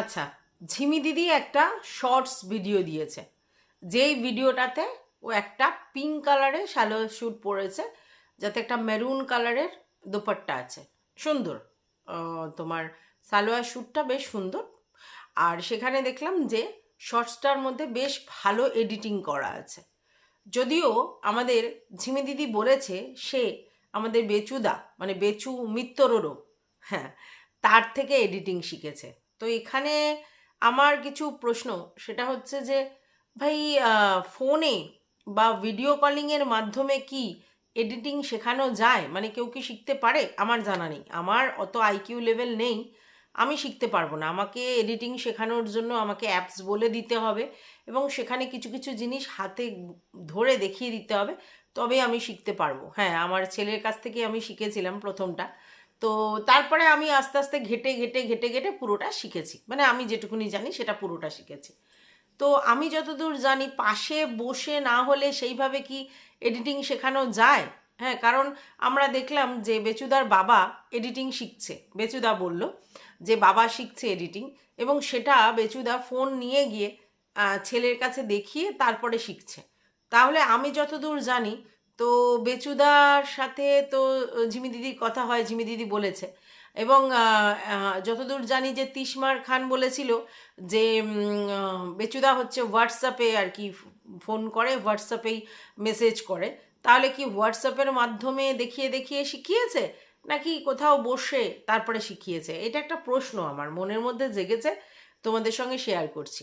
আচ্ছা ঝিমি দিদি একটা শর্টস ভিডিও দিয়েছে। যেই ভিডিওটাতে ও একটা পিঙ্ক কালারের শ্যালো স্যুট পরেছে, যাতে একটা মেরুন কালারের দোপাট্টা আছে। সুন্দর। তোমার সালোয়ার স্যুটটা বেশ সুন্দর। আর সেখানে দেখলাম যে শর্টসটার মধ্যে বেশ ভালো এডিটিং করা আছে। যদিও আমাদের ঝিমি দিদি বলেছে, সে আমাদের বেচুদা মানে বেচু মিত্তরও হ্যাঁ তার থেকে এডিটিং শিখেছে। তো এখানে আমার কিছু প্রশ্ন। সেটা হচ্ছে যে, ভাই ফোনে বা ভিডিও কলিংয়ের মাধ্যমে কি এডিটিং শেখানো যায়? মানে কেউ কি শিখতে পারে? আমার জানা নেই। আমার অত আইকিউ লেভেল নেই। আমি শিখতে পারব না। আমাকে এডিটিং শেখানোর জন্য আমাকে অ্যাপস বলে দিতে হবে এবং সেখানে কিছু কিছু জিনিস হাতে ধরে দেখিয়ে দিতে হবে। তবে আমি শিখতে পারব। হ্যাঁ আমার ছেলের কাছ থেকে আমি শিখেছিলাম প্রথমটা। তো তারপরে আমি আস্তে আস্তে ঘেটে ঘেটে ঘেটে ঘেটে পুরোটা শিখেছি। মানে আমি যেটুকুনি জানি সেটা পুরোটা শিখেছি। তো আমি যতদূর জানি পাশে বসে না হলে সেইভাবে কি এডিটিং শেখানো যায়? হ্যাঁ কারণ আমরা দেখলাম যে বেচুদার বাবা এডিটিং শিখছে। বেচুদা বলল যে বাবা শিখছে এডিটিং এবং সেটা বেচুদা ফোন নিয়ে গিয়ে ছেলের কাছে দেখিয়ে তারপরে শিখছে। তাহলে আমি যতদূর জানি তো বেচুদার সাথে তো ঝিমি দিদির কথা হয়, ঝিমি দিদি বলেছে। এবং যতদূর জানি যে তিসমার খান বলেছিল যে বেচুদা হচ্ছে হোয়াটসঅ্যাপে আর কি ফোন করে, হোয়াটসঅ্যাপেই মেসেজ করে। তাহলে কি হোয়াটসঅ্যাপের মাধ্যমে দেখিয়ে দেখিয়ে শিখিয়েছে? নাকি কোথাও বসে তারপরে শিখিয়েছে? এটা একটা প্রশ্ন আমার, মনের মধ্যে জেগেছে, তোমাদের সঙ্গে শেয়ার করছি।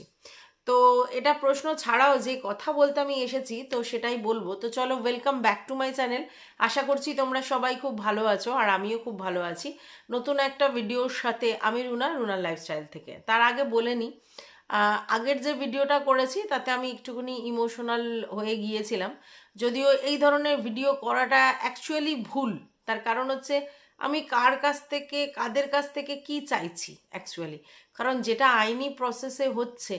তো এটা প্রশ্ন ছাড়াও যে কথা বলতে আমি এসেছি, তো সেটাই বলব। তো চলো welcome back to my channel আশা করছি তোমরা সবাই খুব ভালো আছো, আর আমিও খুব ভালো আছি। নতুন একটা ভিডিওর সাথে আমি রুনা রুনার লাইফস্টাইল থেকে। তার আগে বলে নিই আগের যে ভিডিওটা করেছি, তাতে আমি একটুখানি ইমোশনাল হয়ে গিয়েছিলাম। যদিও এই ধরনের ভিডিও করাটা অ্যাকচুয়ালি ভুল। তার কারণ হচ্ছে, আমি কার কাছ থেকে, কাদের কাছ থেকে কি চাইছি অ্যাকচুয়ালি কারণ যেটা আইনি প্রসেসে হচ্ছে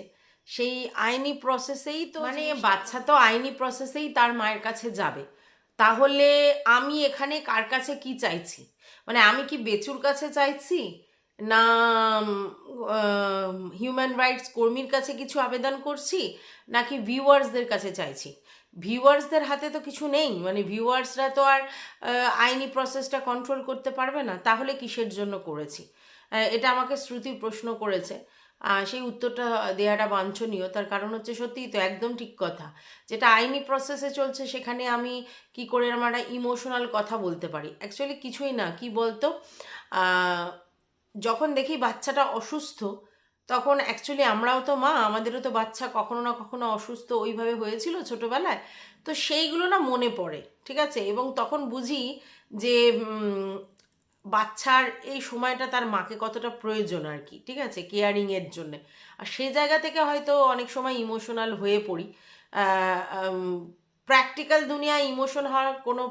সেই আইনি প্রসেসেই তো মানে বাচ্চা তো আইনি প্রসেসেই তার মায়ের কাছে যাবে। তাহলে আমি এখানে কার কাছে কি চাইছি? মানে আমি কি বেচুর কাছে চাইছি? না হিউম্যান রাইটস কর্মীর কাছে কিছু আবেদন করছি? নাকি ভিউয়ার্সদের কাছে চাইছি? ভিউয়ার্সদের হাতে তো কিছু নেই। মানে ভিউয়ার্সরা তো আর আইনি প্রসেসটা কন্ট্রোল করতে পারবে না। তাহলে কিসের জন্য করেছি? এটা আমাকে শ্রুতি প্রশ্ন করেছে। সেই উত্তরটা দেওয়াটা বাঞ্ছনীয়। তার কারণ হচ্ছে সত্যিই তো একদম ঠিক কথা। যেটা আইনি প্রসেসে চলছে, সেখানে আমি কি করে আমার ইমোশনাল কথা বলতে পারি? অ্যাকচুয়ালি কিছুই না, কি বলতো? যখন দেখি বাচ্চাটা অসুস্থ, তখন অ্যাকচুয়ালি আমরাও তো মা, আমাদেরও তো বাচ্চা কখনো না কখনো অসুস্থ ওইভাবে হয়েছিল ছোটোবেলায়। তো সেইগুলো না মনে পড়ে, ঠিক আছে? এবং তখন বুঝি যে বাচ্চার এই সময়টা তার মাকে কতটা প্রয়োজন আর কি, ঠিক আছে? কেয়ারিংয়ের জন্যে। আর সেই জায়গা থেকে হয়তো অনেক সময় ইমোশনাল হয়ে পড়ি। প্র্যাকটিক্যাল দুনিয়ায় ইমোশন হওয়ার কোনো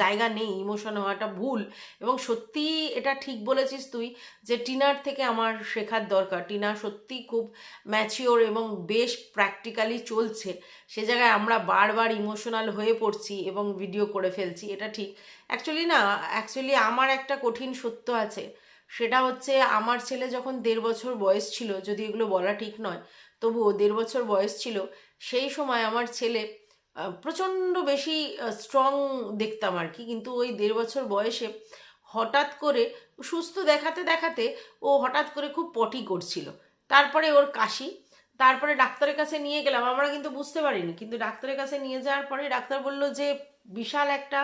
জায়গা নেই ইমোশন হওয়াটা ভুল। এবং সত্যি এটা ঠিক বলেছিস তুই যে টিনার থেকে আমার শেখার দরকার। টিনা সত্যি খুব ম্যাচিওর এবং বেশ প্র্যাকটিক্যালি চলছে। সে জায়গায় আমরা বারবার ইমোশনাল হয়ে পড়ছি এবং ভিডিও করে ফেলছি, এটা ঠিক। অ্যাকচুয়ালি না অ্যাকচুয়ালি আমার একটা কঠিন সত্য আছে। সেটা হচ্ছে আমার ছেলে যখন দেড় বছর বয়স ছিল, যদি এগুলো বলা ঠিক নয়, তবুও দেড় বছর বয়স ছিল, সেই সময় আমার ছেলে প্রচণ্ড বেশি স্ট্রং দেখতাম আর কি। কিন্তু ওই দেড় বছর বয়সে হঠাৎ করে, সুস্থ দেখাতে দেখাতে ও হঠাৎ করে খুব পটি করছিল। তারপরে ওর কাশি, তারপরে ডাক্তারের কাছে নিয়ে গেলাম। আমরা কিন্তু বুঝতে পারিনি, কিন্তু ডাক্তারের কাছে নিয়ে যাওয়ার পরে ডাক্তার বলল যে, বিশাল একটা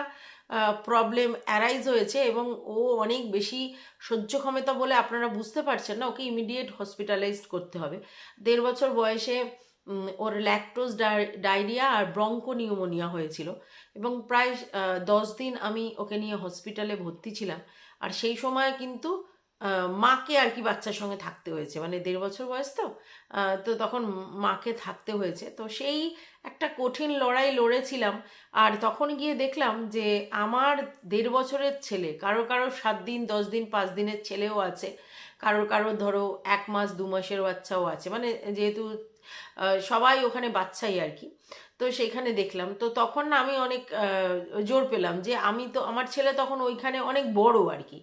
প্রবলেম অ্যারাইজ হয়েছে এবং ও অনেক বেশি সহ্য ক্ষমতা বলে আপনারা বুঝতে পারছেন না, ওকে ইমিডিয়েট হসপিটালাইজড করতে হবে। দেড় বছর বয়সে ওর ল্যাকটোজ ডায়রিয়া আর ব্রঙ্কো নিউমোনিয়া হয়েছিল। এবং প্রায় দশ দিন আমি ওকে নিয়ে হসপিটালে ভর্তি ছিলাম। আর সেই সময় কিন্তু মাকে আর কি বাচ্চার সঙ্গে থাকতে হয়েছে। মানে দেড় বছর বয়স তো তো তখন মাকে থাকতে হয়েছে। তো সেই একটা কঠিন লড়াই লড়েছিলাম। আর তখন গিয়ে দেখলাম যে আমার দেড় বছরের ছেলে, কারও কারও সাত দিন, দশ দিন, পাঁচ দিনের ছেলেও আছে। কারোর কারও ধরো এক মাস, দু মাসের বাচ্চাও আছে। মানে যেহেতু সবাই ওখানে বাচ্চাই আর কি। তো সেখানে দেখলাম। তো তখন না আমি অনেক জোর পেলাম যে আমি তো, আমার ছেলে তখন ওইখানে অনেক বড় আর কি।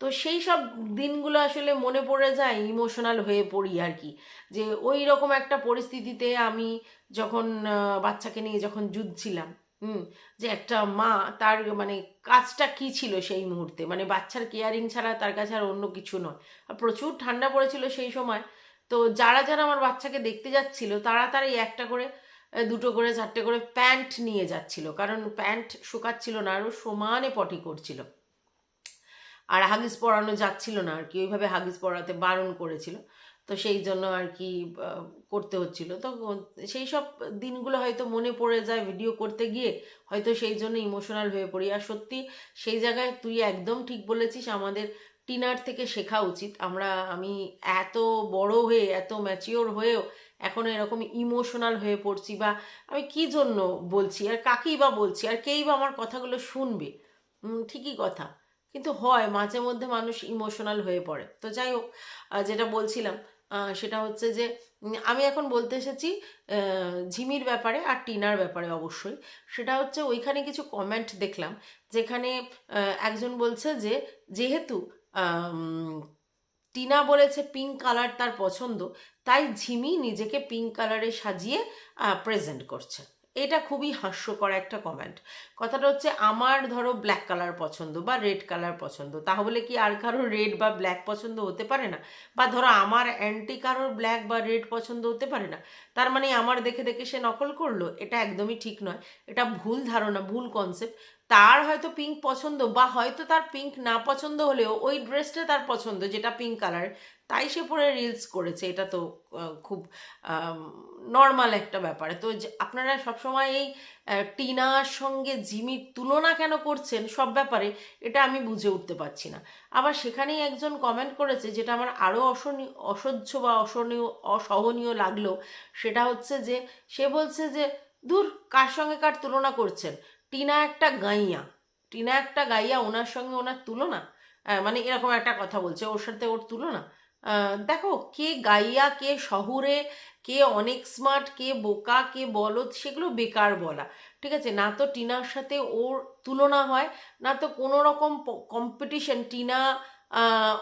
তো সেই সব দিনগুলো আসলে মনে পড়ে যায় ইমোশনাল হয়ে পড়ি আর কি। যে ওই রকম একটা পরিস্থিতিতে আমি যখন বাচ্চাকে নিয়ে যখন যুদ্ধছিলাম, হুম, যে একটা মা তার মানে কাজটা কি ছিল সেই মুহূর্তে? মানে বাচ্চার কেয়ারিং ছাড়া তার কাছে আর অন্য কিছু নয়। আর প্রচুর ঠান্ডা পড়েছিল সেই সময়। তো যারা যারা আমার বাচ্চাকে দেখতে যাচ্ছিল, তারা তারাই একটা করে দুটো করে, চারটে করে প্যান্ট নিয়ে যাচ্ছিল। কারণ প্যান্ট শুকাচ্ছিল না, আরও সমানে পটি করছিল। আর হাগিস পরানো যাচ্ছিল না আর কি, ওইভাবে হাগিস পরাতে বারণ করেছিল। তো সেই জন্য আর কি করতে হচ্ছিল। তো সেই সব দিনগুলো হয়তো মনে পড়ে যায় ভিডিও করতে গিয়ে, হয়তো সেই জন্য ইমোশনাল হয়ে পড়ি। আর সত্যি, সেই জায়গায় তুই একদম ঠিক বলেছিস, আমাদের টিনার থেকে শেখা উচিত। আমরা, আমি এত বড় হয়ে, এত ম্যাচিওর হয়েও এখন এরকম ইমোশনাল হয়ে পড়ছি বা আমি কি জন্য বলছি? আর কাকেই বা বলছি? আর কেই বা আমার কথাগুলো শুনবে? ঠিকই কথা। কিন্তু হয়, মাঝে মধ্যে মানুষ ইমোশনাল হয়ে পড়ে। তো যাই হোক যেটা বলছিলাম সেটা হচ্ছে যে আমি এখন বলতে এসেছি ঝিমির ব্যাপারে আর টিনার ব্যাপারে অবশ্যই। সেটা হচ্ছে ওইখানে কিছু কমেন্ট দেখলাম, যেখানে একজন বলছে যে, যেহেতু টিনা বলেছে পিঙ্ক কালার তার পছন্দ, তাই ঝিমি নিজেকে পিঙ্ক কালারে সাজিয়ে প্রেজেন্ট করছে। এটা খুবই হাস্যকর একটা কমেন্ট কথাটা হচ্ছে, আমার ধরো ব্ল্যাক কালার পছন্দ বা রেড কালার পছন্দ, তাহলে কি আর কারোর রেড বা ব্ল্যাক পছন্দ হতে পারে না? বা ধরো আমার অ্যান্টি কারোর ব্ল্যাক বা রেড পছন্দ হতে পারে না, তার মানে আমার দেখে দেখে সে নকল করল, এটা একদমই ঠিক নয়। এটা ভুল ধারণা, ভুল কনসেপ্ট তার হয়তো পিঙ্ক পছন্দ বা হয়তো তার পিঙ্ক না পছন্দ হলেও ওই ড্রেসটা তার পছন্দ, যেটা পিঙ্ক কালার তাই সে পরে রিলস করেছে। এটা তো খুব নর্মাল একটা ব্যাপার। তো আপনারা সবসময় এই টিনার সঙ্গে জিমির তুলনা কেন করছেন সব ব্যাপারে, এটা আমি বুঝে উঠতে পারছি না। আবার সেখানেই একজন কমেন্ট করেছে, যেটা আমার আরও অসহনীয় অসহ্য বা অসহনীয় অসহনীয় লাগল। সেটা হচ্ছে যে, সে বলছে যে, দূর, কার সঙ্গে কার তুলনা করছেন? টিনা একটা গাইয়া, টিনা একটা গাইয়া ওনার সঙ্গে ওনার তুলনা মানে এরকম একটা কথা বলছে, ওর সাথে ওর তুলনা। দেখো কে গাইয়া, কে শহুরে, কে অনেক স্মার্ট কে বোকা, কে বলদ, সেগুলো বেকার বলা, ঠিক আছে? না তো টিনার সাথে ওর তুলনা হয়, না তো কোনো রকম কম্পিটিশন টিনা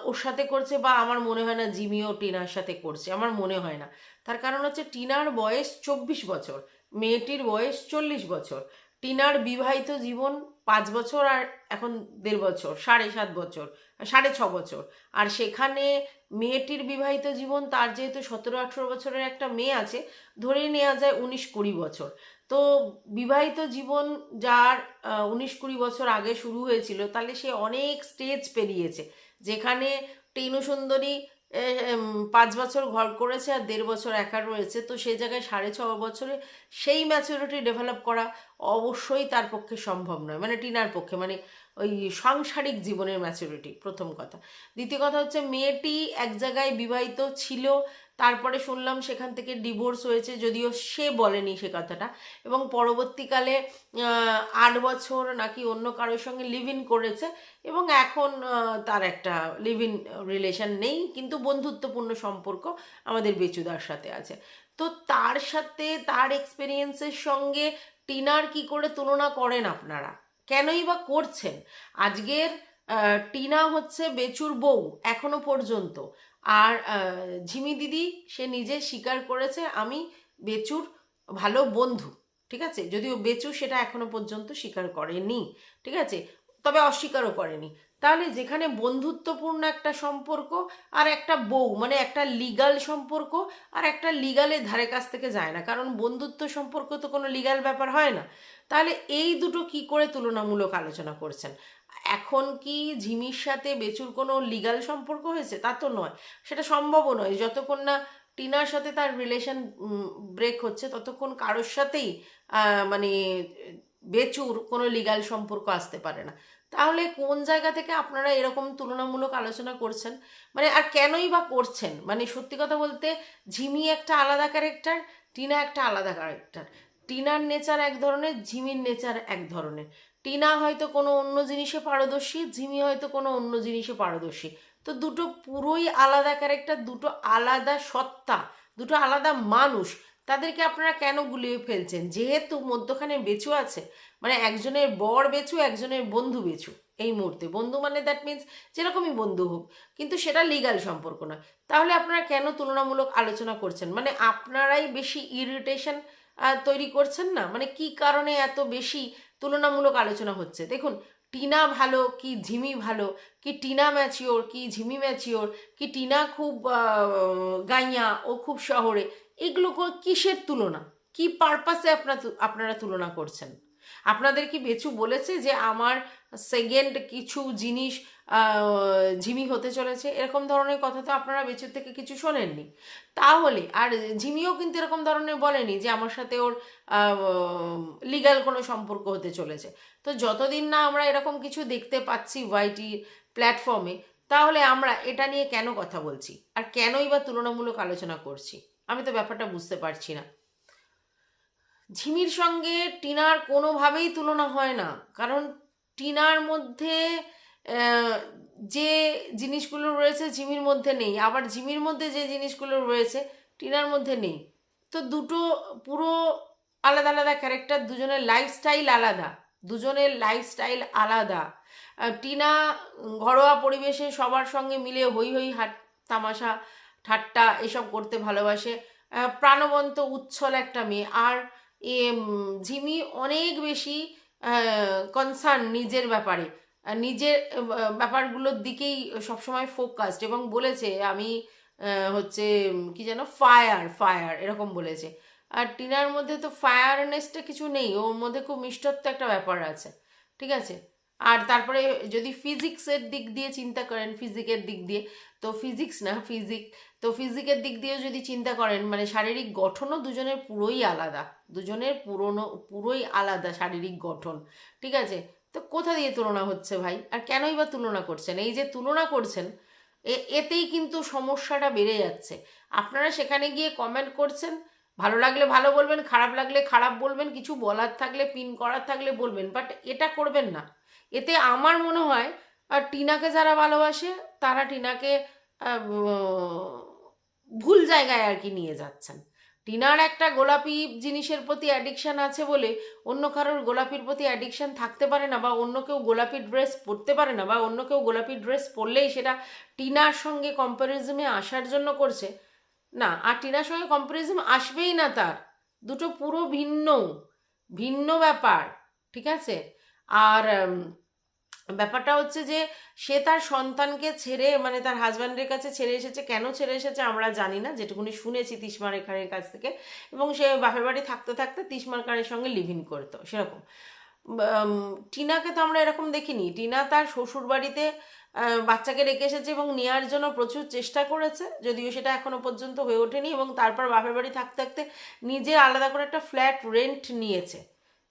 ওর সাথে করছে বা আমার মনে হয় না জিমিও টিনার সাথে করছে, আমার মনে হয় না। তার কারণ হচ্ছে টিনার বয়স চব্বিশ বছর, মেয়েটির বয়স চল্লিশ বছর। টিনার বিবাহিত জীবন পাঁচ বছর আর এখন দেড় বছর, সাড়ে সাত বছর, সাড়ে ছ বছর। আর সেখানে মেয়েটির বিবাহিত জীবন তার যেহেতু সতেরো আঠেরো বছরের একটা মেয়ে আছে, ধরে নেওয়া যায় উনিশ কুড়ি বছর। তো বিবাহিত জীবন যার উনিশ কুড়ি বছর আগে শুরু হয়েছিল, তাহলে সে অনেক স্টেজ পেরিয়েছে। যেখানে টেনু সুন্দরী পাঁচ বছর ঘর করেছে আর দেড় বছর একা রয়েছে। তো সেই জায়গায় সাড়ে ছ বছরে সেই ম্যাচুরিটি ডেভেলপ করা অবশ্যই তার পক্ষে সম্ভব নয়। মানে টিনার পক্ষে মানে ওই সাংসারিক জীবনের ম্যাচুরিটি প্রথম কথা। দ্বিতীয় কথা হচ্ছে, মেয়েটি এক জায়গায় বিবাহিত ছিল তারপরে শুনলাম সেখান থেকে ডিভোর্স হয়েছে, যদিও সে বলেনি সে কথাটা। এবং পরবর্তীকালে আট বছর নাকি অন্য কারোর সঙ্গে লিভ ইন করেছে এবং এখন তার একটা লিভ ইন রিলেশন নেই, কিন্তু বন্ধুত্বপূর্ণ সম্পর্ক আমাদের বেচুদার সাথে আছে। তো তার সাথে, তার এক্সপিরিয়েন্সের সঙ্গে টিনার কি করে তুলনা করেন আপনারা? কেনই বা করছেন? আজকের টিনা হচ্ছে বেচুর বউ, এখনও পর্যন্ত। আর ঝিমি দিদি, সে নিজে স্বীকার করেছে, আমি বেচুর ভালো বন্ধু, ঠিক আছে? যদিও বেচু সেটা এখনও পর্যন্ত স্বীকার করেনি, ঠিক আছে? তবে অস্বীকারও করেনি। তাহলে যেখানে বন্ধুত্বপূর্ণ একটা সম্পর্ক আর একটা বউ মানে একটা লিগাল সম্পর্ক আর একটা লিগালের ধারে কাছ থেকে যায় না, কারণ বন্ধুত্ব সম্পর্ক তো কোনো লিগাল ব্যাপার হয় না। তাহলে এই দুটো কি করে তুলনামূলক আলোচনা করছেন? এখন কি ঝিমির সাথে বেচুর কোনো লিগাল সম্পর্ক হয়েছে? তা তো নয়। সেটা সম্ভবও নয়। যতক্ষণ না টিনার সাথে তার রিলেশন ব্রেক হচ্ছে, ততক্ষণ কারোর সাথেই মানে বেচুর কোনো লিগাল সম্পর্ক আসতে পারে না। তাহলে কোন জায়গা থেকে আপনারা এরকম তুলনামূলক আলোচনা করছেন? মানে আর কেনই বা করছেন? মানে সত্যি কথা বলতে, ঝিমি একটা আলাদা ক্যারেক্টার টিনা একটা আলাদা ক্যারেক্টার টিনার নেচার এক ধরনের, ঝিমির নেচার এক ধরনের। টিনা হয়তো কোনো অন্য জিনিসে পারদর্শী ঝিমি হয়তো কোনো অন্য জিনিসে পারদর্শী। তো দুটো পুরোই আলাদা ক্যারেক্টার দুটো আলাদা সত্তা, দুটো আলাদা মানুষ, তাদেরকে আপনারা কেন গুলিয়ে ফেলছেন? যেহেতু মধ্যখানে বেচু আছে মানে একজনের বর বেচু, একজনের বন্ধু বেচু এই মুহূর্তে। বন্ধু মানে দ্যাট মিন্স যেরকমই বন্ধু হোক, কিন্তু সেটা লিগাল সম্পর্ক নয় তাহলে আপনারা কেন তুলনামূলক আলোচনা করছেন? মানে আপনারাই বেশি ইরিটেশন তৈরি করছেন না? মানে কি কারণে এত বেশি তুলনামূলক আলোচনা হচ্ছে। দেখুন, টিনা ভালো কি ঝিমি ভালো? কি টিনা ম্যাচিওর, কি ঝিমি ম্যাচিওর, কি টিনা খুব গাইয়া, ও খুব শহরে, এগুলো কিসের তুলনা? কি পারপাসে আপনার আপনারা তুলনা করছেন? আপনাদের কি বেচু বলেছে যে আমার সেকেন্ড কিছু জিনিস ঝিমি হতে চলেছে। এরকম ধরনের কথা তো আপনারা বেচুর থেকে কিছু শোনেননি। তাহলে, আর ঝিমিও কিন্তু এরকম ধরনের বলেনি যে আমার সাথে ওর লিগাল কোনো সম্পর্ক হতে চলেছে। তো যতদিন না আমরা এরকম কিছু দেখতে পাচ্ছি ওয়াইটি প্ল্যাটফর্মে তাহলে আমরা এটা নিয়ে কেন কথা বলছি? আর কেনই বা তুলনামূলক আলোচনা করছি? আমি তো ব্যাপারটা বুঝতে পারছি না। ঝিমির সঙ্গে টিনার কোনোভাবেই তুলনা হয় না। কারণ টিনার মধ্যে যে জিনিসগুলো রয়েছে ঝিমির মধ্যে নেই, আবার ঝিমির মধ্যে যে জিনিসগুলো রয়েছে টিনার মধ্যে নেই। তো দুটো পুরো আলাদা আলাদা ক্যারেক্টার দুজনের লাইফস্টাইল আলাদা, দুজনের লাইফস্টাইল আলাদা। টিনা ঘরোয়া পরিবেশে সবার সঙ্গে মিলে হই হই হাট, তামাশা, ঠাট্টা এসব করতে ভালোবাসে। প্রাণবন্ত, উচ্ছল একটা মেয়ে। আর এ ঝিমি অনেক বেশি কনসার্ন নিজের ব্যাপারে। নিজের ব্যাপারগুলোর দিকেই সবসময় ফোকাসড এবং বলেছে, আমি হচ্ছে কি যেন ফায়ার ফায়ার এরকম বলেছে। আর টিনার মধ্যে তো ফায়ারনেসটা কিছু নেই, ওর মধ্যে খুব মিষ্টত্ব একটা ব্যাপার আছে, ঠিক আছে? আর তারপরে যদি ফিজিক্সের দিক দিয়ে চিন্তা করেন ফিজিকের দিক দিয়ে, তো ফিজিক্স না ফিজিক তো ফিজিকের দিক দিয়েও যদি চিন্তা করেন মানে শারীরিক গঠনও দুজনের পুরোই আলাদা, দুজনের পুরনো, পুরোই আলাদা শারীরিক গঠন, ঠিক আছে? তো কোথা দিয়ে তুলনা হচ্ছে ভাই? আর কেনই বা তুলনা করছেন? এই যে তুলনা করছেন এতেই কিন্তু সমস্যাটা বেড়ে যাচ্ছে। আপনারা সেখানে গিয়ে কমেন্ট করছেন, ভালো লাগলে ভালো বলবেন, খারাপ লাগলে খারাপ বলবেন, কিছু বলার থাকলে পিন করার থাকলে বলবেন বাট এটা করবেন না। এতে আমার মনে হয়, আর টিনাকে যারা ভালোবাসে, তারা টিনাকে ভুল জায়গায় আর কি নিয়ে যাচ্ছেন। টিনার একটা গোলাপি জিনিসের প্রতি অ্যাডিকশান আছে বলে অন্য কারোর গোলাপির প্রতি অ্যাডিকশান থাকতে পারে না বা অন্য কেউ গোলাপি ড্রেস পরতে পারে না বা অন্য কেউ গোলাপি ড্রেস পরলেই সেটা টিনার সঙ্গে কম্প্যারিজমে আসার জন্য করছে। না, আর টিনার সঙ্গে কম্প্যারিজম আসবেই না তার। দুটো পুরো ভিন্ন ভিন্ন ব্যাপার, ঠিক আছে? আর ব্যাপারটা হচ্ছে যে, সে তার সন্তানকে ছেড়ে মানে তার হাজব্যান্ডের কাছে ছেড়ে এসেছে। কেন ছেড়ে এসেছে আমরা জানি না, যেটুকুনি শুনেছি তিসমা রেখারের কাছ থেকে। এবং সে বাপের বাড়ি থাকতে থাকতে তিসমা কারের সঙ্গে লিভ ইন করতো, সেরকম। টিনাকে তো আমরা এরকম দেখিনি। টিনা তার শ্বশুর বাড়িতে বাচ্চাকে রেখে এসেছে এবং নেওয়ার জন্য প্রচুর চেষ্টা করেছে, যদিও সেটা এখনও পর্যন্ত হয়ে ওঠেনি। এবং তারপর বাপের বাড়ি থাকতে থাকতে নিজে আলাদা করে একটা ফ্ল্যাট রেন্ট নিয়েছে।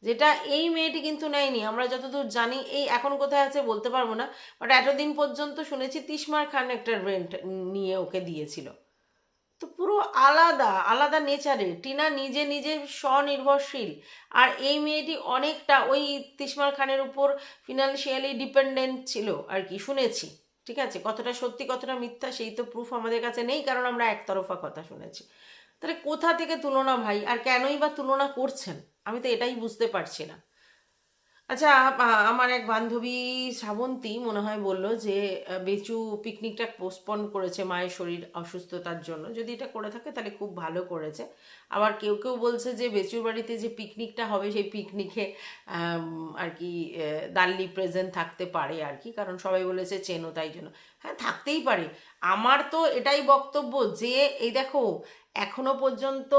যেটা এই মেয়েটি কিন্তু নেয়নি। আমরা যতদূর জানি, এই এখন কোথায় আছে বলতে পারব না বাট এতদিন পর্যন্ত শুনেছি তিসমার খান একটা রেন্ট নিয়ে ওকে দিয়েছিল। তো পুরো আলাদা আলাদা নেচারে টিনা নিজে নিজে স্বনির্ভরশীল। আর এই মেয়েটি অনেকটা ওই তিসমার খানের উপর ফিনান্সিয়ালি ডিপেন্ডেন্ট ছিল আর কি, শুনেছি। ঠিক আছে? কতটা সত্যি, কতটা মিথ্যা, সেই তো প্রুফ আমাদের কাছে নেই, কারণ আমরা একতরফা কথা শুনেছি। তাহলে কোথা থেকে তুলনা ভাই? আর কেনই বা তুলনা করছেন? আমি তো এটাই বুঝতে পারছি না। আচ্ছা আমার এক বান্ধবী শ্রাবন্তী মনে হয় বলল যে বেচু পিকনিকটা পোস্টপন করেছে মায়ের শরীর অসুস্থতার জন্য। যদি এটা করে থাকে তাহলে খুব ভালো করেছে। আবার কেউ কেউ বলছে যে, বেচুর বাড়িতে যে পিকনিকটা হবে সেই পিকনিকে আর কি দাল্লি প্রেজেন্ট থাকতে পারে আর কি। কারণ সবাই বলেছে চেনো তাই জন্য। হ্যাঁ থাকতেই পারে। আমার তো এটাই বক্তব্য যে, এই দেখো, এখনও পর্যন্ত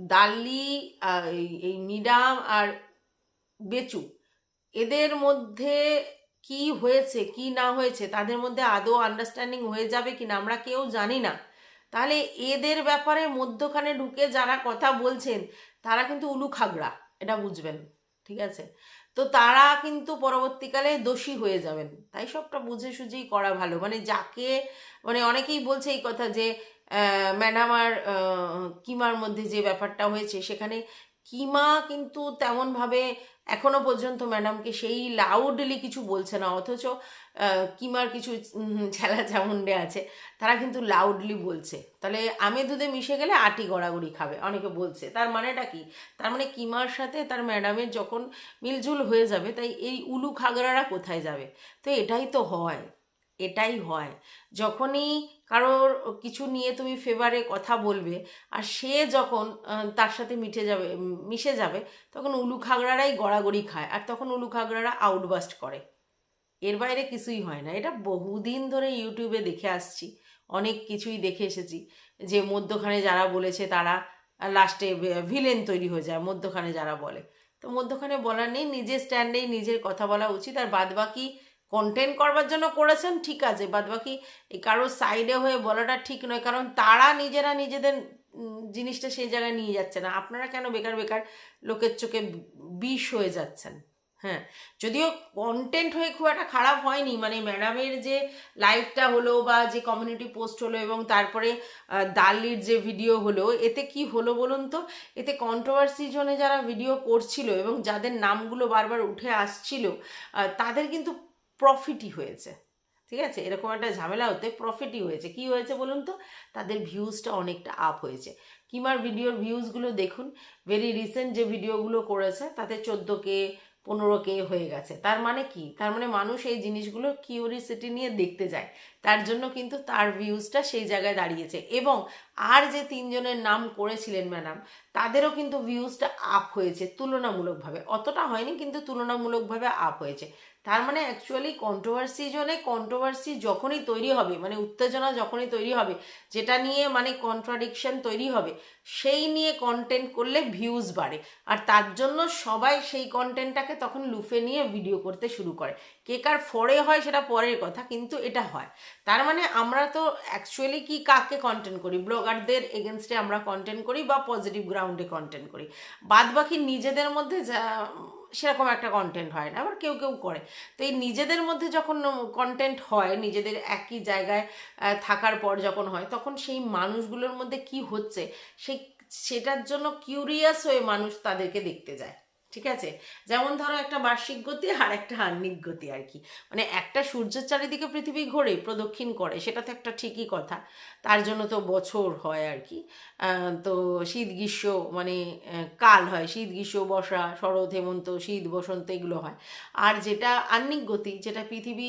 দাল্লি এই- মিডাম আর বেচু, এদের মধ্যে কি হয়েছে, কি না হয়েছে, তাদের মধ্যে আদৌ আন্ডারস্ট্যান্ডিং হয়ে যাবে কিনা, আমরা কেউ জানি না। তাহলে এদের ব্যাপারে মধ্যখানে ঢুকে যারা কথা বলছেন, তারা কিন্তু উলু খাগড়া, এটা বুঝবেন, ঠিক আছে? তো তারা কিন্তু পরবর্তীকালে দোষী হয়ে যাবেন, তাই সবটা বুঝে সুঝেই করা ভালো। মানে যাকে মানে অনেকেই বলছে এই কথা যে ম্যাডাম আর কিমার মধ্যে যে ব্যাপারটা হয়েছে, সেখানে কিমা কিন্তু তেমনভাবে এখনও পর্যন্ত ম্যাডামকে সেই লাউডলি কিছু বলছে না, অথচ কিমার কিছু ছেলা চামুন্ডে আছে, তারা কিন্তু লাউডলি বলছে। তাহলে আমে দুধে মিশে গেলে আটি গড়াগড়ি খাবে, অনেকে বলছে। তার মানেটা কি? তার মানে কিমার সাথে তার ম্যাডামের যখন মিলজুল হয়ে যাবে, তাই এই উলু খাগড়ারা কোথায় যাবে? তো এটাই তো হয়। এটাই হয়। যখনই কারোর কিছু নিয়ে তুমি ফেভারে কথা বলবে, আর সে যখন তার সাথে মিটে যাবে মিশে যাবে, তখন উলু খাগড়ারাই গড়াগড়ি খায়, আর তখন উলু খাগড়ারা আউটবাস্ট করে। এর বাইরে কিছুই হয় না। এটা বহুদিন ধরে ইউটিউবে দেখে আসছি, অনেক কিছুই দেখে এসেছি। যে মধ্যখানে যারা বলেছে তারা লাস্টে ভিলেন তৈরি হয়ে যায়, মধ্যখানে যারা বলে। তো মধ্যখানে বলার নেই, নিজের স্ট্যান্ডেই নিজের কথা বলা উচিত, আর বাদবাকি কন্টেন্ট করবার জন্য করেছেন, ঠিক আছে বাদবাকি এই কারোর সাইডে হয়ে বলাটা ঠিক নয়, কারণ তারা নিজেরা নিজেদের জিনিসটা সেই জায়গায় নিয়ে যাচ্ছে না। আপনারা কেন বেকার বেকার লোকের চোখে বিষ হয়ে যাচ্ছেন? হ্যাঁ যদিও কন্টেন্ট হয়ে খুব একটা খারাপ হয়নি মানে ম্যাডামের যে লাইভটা হলো বা যে কমিউনিটি পোস্ট হলো এবং তারপরে দালির যে ভিডিও হলো, এতে কি হলো বলুন তো? এতে কন্ট্রোভার্সি জোনে যারা ভিডিও করছিল এবং যাদের নামগুলো বারবার উঠে আসছিল তাদের কিন্তু প্রফিটই হয়েছে। ঠিক আছে? এরকম একটা ঝামেলা হতে প্রফিটই হয়েছে। কি হয়েছে বলুন তো? তাদের ভিউজটা অনেকটা আপ হয়েছে। কিমার ভিডিওর ভিউজগুলো দেখুন। ভেরি রিসেন্ট যে ভিডিওগুলো করেছে, তাতে চোদ্দ কে পনেরো কে হয়ে গেছে। তার মানে কি? তার মানে মানুষ এই জিনিসগুলো কিউরিসিটি নিয়ে দেখতে যায়। তার জন্য কিন্তু তার ভিউজটা সেই জায়গায় দাঁড়িয়েছে। এবং আর যে তিনজনের নাম করেছিলেন ম্যাডাম, তাদেরও কিন্তু ভিউজটা আপ হয়েছে তুলনামূলকভাবে। অতটা হয়নি, কিন্তু তুলনামূলকভাবে আপ হয়েছে। তার মানে অ্যাকচুয়ালি কন্ট্রোভার্সি জন্য কন্ট্রোভার্সি যখনই তৈরি হবে মানে উত্তেজনা যখনই তৈরি হবে, যেটা নিয়ে মানে কন্ট্রাডিকশন তৈরি হবে, সেই নিয়ে কন্টেন্ট করলে ভিউজ বাড়ে। আর তার জন্য সবাই সেই কন্টেন্টটাকে তখন লুফে নিয়ে ভিডিও করতে শুরু করে। কে কার ফরে হয় সেটা পরের কথা, কিন্তু এটা হয়। তার মানে আমরা তো অ্যাকচুয়ালি কি কাকে কন্টেন্ট করি? ব্লগারদের এগেনস্টে আমরা কন্টেন্ট করি বা পজিটিভ গ্রাউন্ডে কন্টেন্ট করি? বাদ বাকি নিজেদের মধ্যে যা সেরকম একটা কন্টেন্ট হয় না, আবার কেউ কেউ করে। তো এই নিজেদের মধ্যে যখন কন্টেন্ট হয়, নিজেদের একই জায়গায় থাকার পর যখন হয়, তখন সেই মানুষগুলোর মধ্যে কি হচ্ছে, সেই, সেটার জন্য কিউরিয়াস হয়ে মানুষ তাদেরকে দেখতে যায়। ঠিক আছে? যেমন ধরো একটা বার্ষিক গতি আর একটা আহ্নিক গতি আর কি। মানে একটা সূর্যের চারিদিকে পৃথিবী ঘোরে, প্রদক্ষিণ করে, সেটা তো একটা ঠিকই কথা। তার জন্য তো বছর হয় আর কি। তো শীত, গ্রীষ্ম মানে কাল হয়। শীত, গ্রীষ্ম, বর্ষা, শরৎ, হেমন্ত, শীত, বসন্ত, এগুলো হয়। আর যেটা আহ্নিক গতি, যেটা পৃথিবী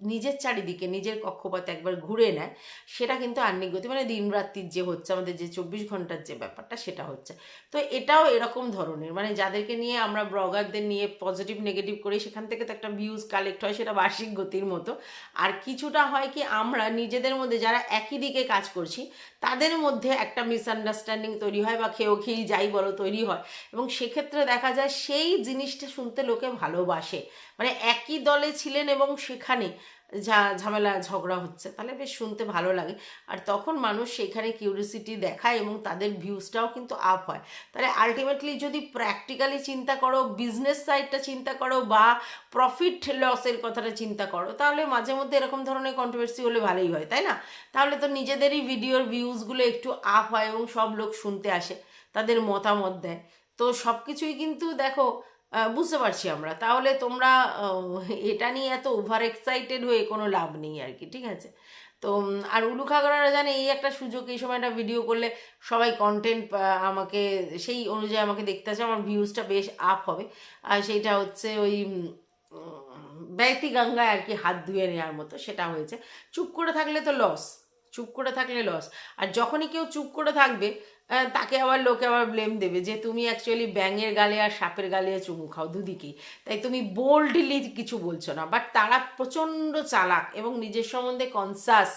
নিজের চারিদিকে, নিজের কক্ষপথে একবার ঘুরে নেয়, সেটা কিন্তু আহ্নিক গতি মানে দিন রাত্রির যে হচ্ছে, আমাদের যে চব্বিশ ঘণ্টার যে ব্যাপারটা, সেটা হচ্ছে। তো এটাও এরকম ধরনের মানে যাদেরকে নিয়ে আমরা ব্লগারদের নিয়ে পজিটিভ নেগেটিভ করি, সেখান থেকে তো একটা ভিউজ কালেক্ট হয়, সেটা বার্ষিক গতির মতো। আর কিছুটা হয় কি, আমরা নিজেদের মধ্যে যারা একই দিকে কাজ করছি, তাদের মধ্যে একটা মিসআন্ডারস্ট্যান্ডিং তৈরি হয় বা খেয়েও খেয়েই যাই বলো তৈরি হয়। এবং সেক্ষেত্রে দেখা যায়, সেই জিনিসটা শুনতে লোকে ভালোবাসে। মানে একই দলে ছিলেন এবং সেখানে যা ঝামেলা, ঝগড়া হচ্ছে। তাহলে বেশ শুনতে ভালো লাগে। আর তখন মানুষ সেখানে কিউরিসিটি দেখায় এবং তাদের ভিউজটাও কিন্তু আপ হয়। তাহলে আলটিমেটলি যদি প্র্যাকটিক্যালি চিন্তা করো বিজনেস সাইডটা চিন্তা করো বা প্রফিট লসের কথাটা চিন্তা করো, তাহলে মাঝে মধ্যে এরকম ধরনের কন্ট্রোভার্সি হলে ভালোই হয়, তাই না? তাহলে তো নিজেদেরই ভিডিওর ভিউজগুলো একটু আপ হয় এবং সব লোক শুনতে আসে, তাদের মতামত দেয়। তো সব কিছুই কিন্তু দেখো বুঝতে পারছি আমরা। তাহলে তোমরা এটা নিয়ে এত ওভার এক্সাইটেড হয়ে কোনো লাভ নেই আর কি, ঠিক আছে? তো আর উলু খাগড়ারা জানে, এই একটা সুযোগ, এই সময় একটা ভিডিও করলে সবাই কন্টেন্ট আমাকে, সেই অনুযায়ী আমাকে দেখতে আসে, আমার ভিউজটা বেশ আপ হবে। আর সেইটা হচ্ছে ওই ব্যক্তি গঙ্গায় আর কি হাত ধুয়ে নেওয়ার মতো, সেটা হয়েছে। চুপ করে থাকলে তো লস চুপ করে থাকলে লস আর যখনই কেউ চুপ করে থাকবে তাকে আবার লোকে আবার ব্লেম দেবে যে তুমি অ্যাকচুয়ালি ব্যাঙের গালে আর সাপের গালে চুমু খাও দুদিকেই। তাই তুমি বোল্ডলি কিছু বলছো না। বাট তারা প্রচণ্ড চালাক এবং নিজের সম্বন্ধে কনসাস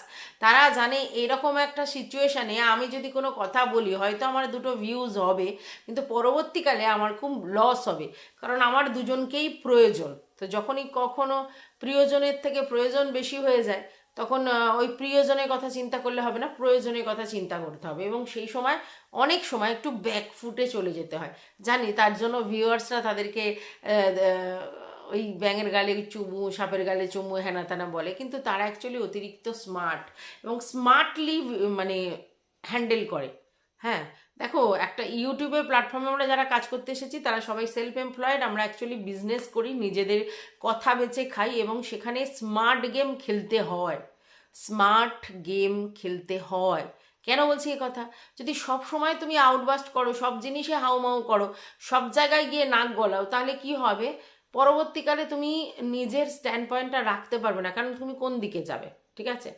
তারা জানে এরকম একটা সিচুয়েশানে আমি যদি কোনো কথা বলি, হয়তো আমার দুটো ভিউজ হবে, কিন্তু পরবর্তীকালে আমার খুব লস হবে। কারণ আমার দুজনকেই প্রয়োজন। তো যখনই কখনো প্রিয়জনের থেকে প্রয়োজন বেশি হয়ে যায় তখন ওই প্রিয়জনের কথা চিন্তা করলে হবে না, প্রয়োজনের কথা চিন্তা করতে হবে। এবং সেই সময়, অনেক সময় একটু ব্যাক ফুটে চলে যেতে হয়। জানি, তার জন্য ভিউয়ার্সরা তাদেরকে ওই ব্যাঙের গালে চুমু, সাপের গালে চুমু, হেনা তেনা বলে। কিন্তু তারা অ্যাকচুয়ালি অতিরিক্ত স্মার্ট এবং স্মার্টলি মানে হ্যান্ডেল করে। হ্যাঁ? দেখো, একটা ইউটিউবের প্ল্যাটফর্মে আমরা যারা কাজ করতে এসেছি, তারা সবাই সেলফ এমপ্লয়েড আমরা অ্যাকচুয়ালি বিজনেস করি, নিজেদের কথা বেচে খাই এবং সেখানে স্মার্ট গেম খেলতে হয়। স্মার্ট গেম খেলতে হয়। কেন বলছি এ কথা? যদি সব সময় তুমি আউটবাস্ট করো, সব জিনিসে হাউমাউ করো, সব জায়গায় গিয়ে নাক গলাও, তাহলে কি হবে? পরবর্তীকালে তুমি নিজের স্ট্যান্ড পয়েন্টটা রাখতে পারবে না, কারণ তুমি কোন দিকে যাবে, ঠিক আছে?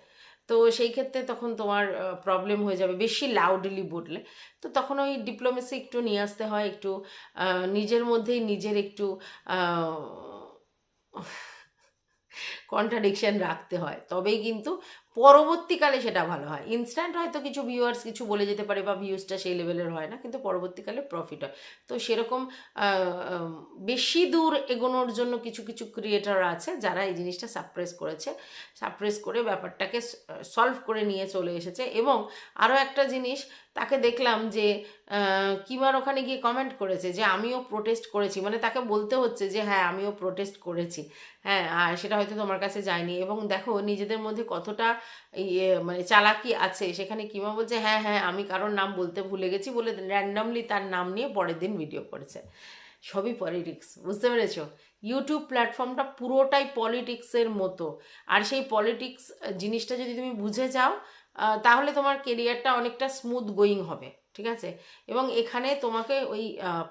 তো সেই ক্ষেত্রে তখন তোমার প্রবলেম হয়ে যাবে। বেশি লাউডলি বললে। তো তখন ওই ডিপ্লোমেসি একটু নিয়ে আসতে হয়, একটু নিজের মধ্যেই নিজের একটু কন্ট্রাডিকশান রাখতে হয়। তবেই কিন্তু পরবর্তীকালে সেটা ভালো হয়। ইনস্ট্যান্ট হয়তো কিছু ভিউয়ার্স কিছু বলে যেতে পারে বা ভিউজটা সেই লেভেলের হয় না, কিন্তু পরবর্তীকালে প্রফিট হয়। তো সেরকম বেশি দূর এগোনোর জন্য কিছু কিছু ক্রিয়েটার আছে যারা এই জিনিসটা সাপ্রেস করেছে। সাপ্রেস করে ব্যাপারটাকে সলভ করে নিয়ে চলে এসেছে এবং আরও একটা জিনিস, তাকে দেখলাম যে কিমার ওখানে গিয়ে কমেন্ট করেছে যে, আমিও প্রোটেস্ট করেছি। মানে তাকে বলতে হচ্ছে যে হ্যাঁ আমিও প্রোটেস্ট করেছি। হ্যাঁ আর সেটা হয়তো তোমার কাছে যায়নি। এবং দেখো, নিজেদের মধ্যে কতটা ইয়ে মানে চালাকি আছে। সেখানে কিমা বলছে হ্যাঁ হ্যাঁ আমি কারোর নাম বলতে ভুলে গেছি। বলে র্যান্ডামলি তার নাম নিয়ে পরের দিন ভিডিও করেছে। সবই পলিটিক্স বুঝতে পেরেছ? ইউটিউব প্ল্যাটফর্মটা পুরোটাই পলিটিক্সের মতো। আর সেই পলিটিক্স জিনিসটা যদি তুমি বুঝে যাও তাহলে তোমার কেরিয়ারটা অনেকটা স্মুথ গোয়িং হবে, ঠিক আছে? এবং এখানে তোমাকে ওই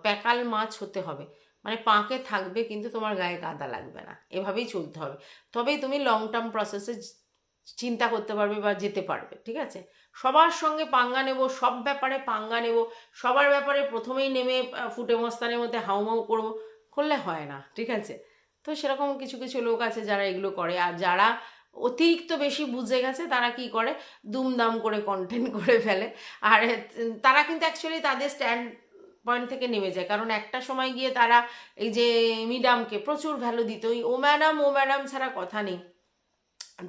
প্যাকাল মাছ হতে হবে। মানে পাঁকে থাকবে, কিন্তু তোমার গায়ে কাদা লাগবে না। এভাবেই চলতে হবে। তবেই তুমি লং টার্ম প্রসেসে চিন্তা করতে পারবে বা যেতে পারবে, ঠিক আছে? সবার সঙ্গে পাঙ্গা নেব, সব ব্যাপারে পাঙ্গা নেব, সবার ব্যাপারে প্রথমেই নেমে ফুটে মস্তানের মধ্যে হাউমাউ করব, করলে হয় না, ঠিক আছে? তো সেরকম কিছু কিছু লোক আছে যারা এগুলো করে, আর যারা অতিরিক্ত বেশি বুঝে গেছে তারা কি করে? দুমদাম করে কন্টেন্ট করে ফেলে, আর তারা কিন্তু অ্যাকচুয়ালি তাদের স্ট্যান্ড পয়েন্ট থেকে নেমে যায়, কারণ একটা সময় গিয়ে তারা এই যে মিডামকে প্রচুর ভ্যালু দিত, ওই ও ম্যাডাম ও ম্যাডাম ছাড়া কথা নেই।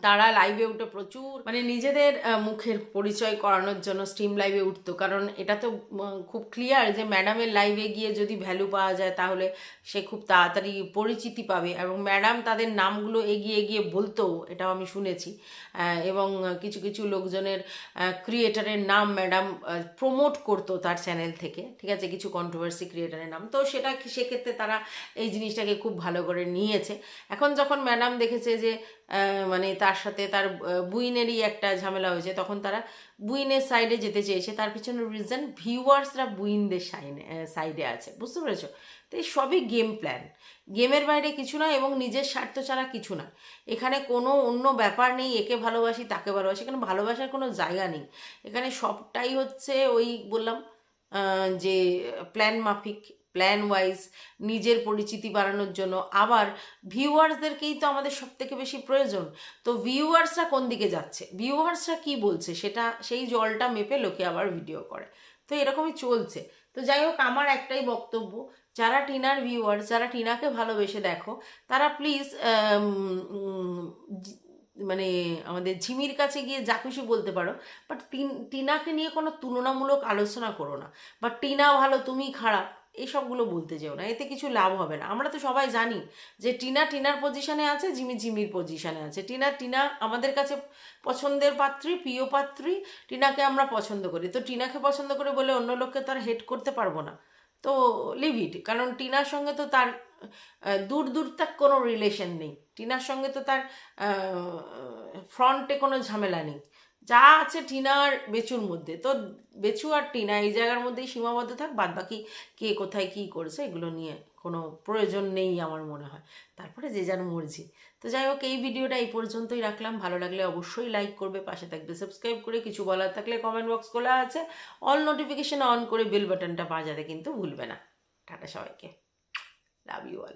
তারা লাইভে উঠে প্রচুর মানে নিজেদের মুখের পরিচয় করানোর জন্য স্ট্রিম লাইভে উঠতো। কারণ এটা তো খুব ক্লিয়ার যে ম্যাডামের লাইভে গিয়ে যদি ভ্যালু পাওয়া যায়, তাহলে সে খুব তাড়াতাড়ি পরিচিতি পাবে। এবং ম্যাডাম তাদের নামগুলো এগিয়ে এগিয়ে বলতো, এটাও আমি শুনেছি। এবং কিছু কিছু লোকজনের ক্রিয়েটারের নাম ম্যাডাম প্রমোট করতো তার চ্যানেল থেকে। ঠিক আছে, কিছু কন্ট্রোভার্সি ক্রিয়েটারের নাম। তো সেটা সেক্ষেত্রে তারা এই জিনিসটাকে খুব ভালো করে নিয়েছে। এখন যখন ম্যাডাম দেখেছে যে মানে তার সাথে তার বুইনেরই একটা ঝামেলা হয়েছে। তখন তারা বুইনের সাইডে যেতে চেয়েছে। তার পিছনে রিজন ভিউয়ার্সরা বুইনদের সাইনে সাইডে আছে। বুঝতে পেরেছ? তো এই সবই গেম প্ল্যান গেমের বাইরে কিছু না এবং নিজের স্বার্থ ছাড়া কিছু না। এখানে কোনো অন্য ব্যাপার নেই। একে ভালোবাসি, তাকে ভালোবাসি। এখানে ভালোবাসার কোনো জায়গা নেই। এখানে সবটাই হচ্ছে ওই বললাম যে প্ল্যান মাফিক প্ল্যান ওয়াইজ নিজের পরিচিতি বাড়ানোর জন্য। আবার ভিউয়ার্সদেরকেই তো আমাদের সব থেকে বেশি প্রয়োজন। তো ভিউয়ার্সরা কোন দিকে যাচ্ছে? ভিউয়ার্সরা কি বলছে? সেটা, সেই জলটা মেপে লোকে আবার ভিডিও করে। তো এরকমই চলছে। তো যাই হোক, আমার একটাই বক্তব্য, যারা টিনার ভিউয়ার্স যারা টিনাকে ভালোবেসে দেখো, তারা প্লিজ মানে আমাদের ঝিমির কাছে গিয়ে যা খুশি বলতে পারো বাট টিনাকে নিয়ে কোনো তুলনামূলক আলোচনা করো না। বা টিনা ভালো, তুমি খারাপ এইসবগুলো বলতে যেও না, এতে কিছু লাভ হবে না। আমরা তো সবাই জানি যে টিনা টিনার পজিশানে আছে, জিমি জিমির পজিশানে আছে। টিনা টিনা আমাদের কাছে পছন্দের পাত্রী, প্রিয় পাত্রী, টিনাকে আমরা পছন্দ করি। তো টিনাকে পছন্দ করে বলে অন্য লোককে তো আর হেট করতে পারব না। তো লিভ ইট কারণ টিনার সঙ্গে তো তার দূর দূর তাক কোনো রিলেশন নেই। টিনার সঙ্গে তো তার ফ্রন্টে কোনো ঝামেলা নেই। যা আছে টিনার বেচুর মধ্যে। তো বেচু আর টিনা এই জায়গার মধ্যেই সীমাবদ্ধ থাক, বাদ বাকি কে কোথায় কী করেছে এগুলো নিয়ে কোনো প্রয়োজন নেই আমার মনে হয়। তারপরে যে যার মর্জি। তো যাই হোক, এই ভিডিওটা এই পর্যন্তই রাখলাম। ভালো লাগলে অবশ্যই লাইক করবে, পাশে থাকবে সাবস্ক্রাইব করে, কিছু বলার থাকলে কমেন্ট বক্স খোলা আছে। অল নোটিফিকেশান অন করে বেল বাটনটা বাজাতে কিন্তু ভুলবে না। টাটা সবাইকে। Love you all